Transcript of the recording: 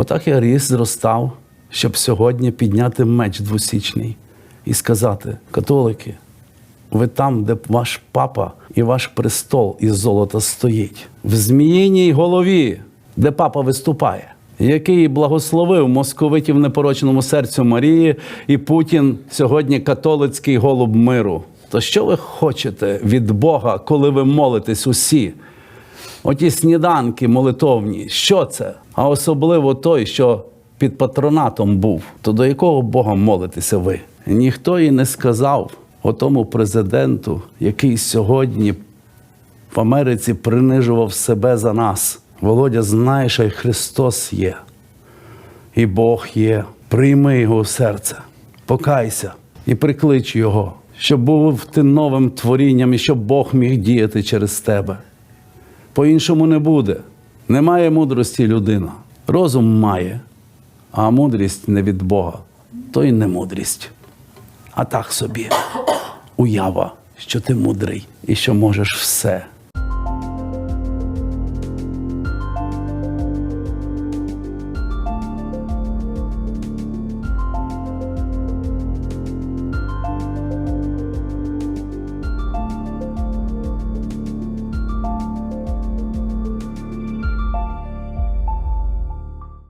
Отак я ріс, зростав, щоб сьогодні підняти меч двосічний і сказати: католики, ви там, де ваш папа і ваш престол із золота стоїть, в зміїній голові, де папа виступає, який благословив московитів непорочному серцю Марії, і Путін сьогодні католицький голуб миру. То що ви хочете від Бога, коли ви молитесь усі? Оті сніданки молитовні, що це? А особливо той, що під патронатом був. То до якого Бога молитеся ви? Ніхто і не сказав отому президенту, який сьогодні в Америці принижував себе за нас. Володя, знаєш, що Христос є, і Бог є. Прийми його в серце, покайся і приклич його, щоб був ти новим творінням і щоб Бог міг діяти через тебе. По-іншому не буде. Немає мудрості людина. Розум має, а мудрість не від Бога. То й не мудрість. А так собі уява, що ти мудрий і що можеш все.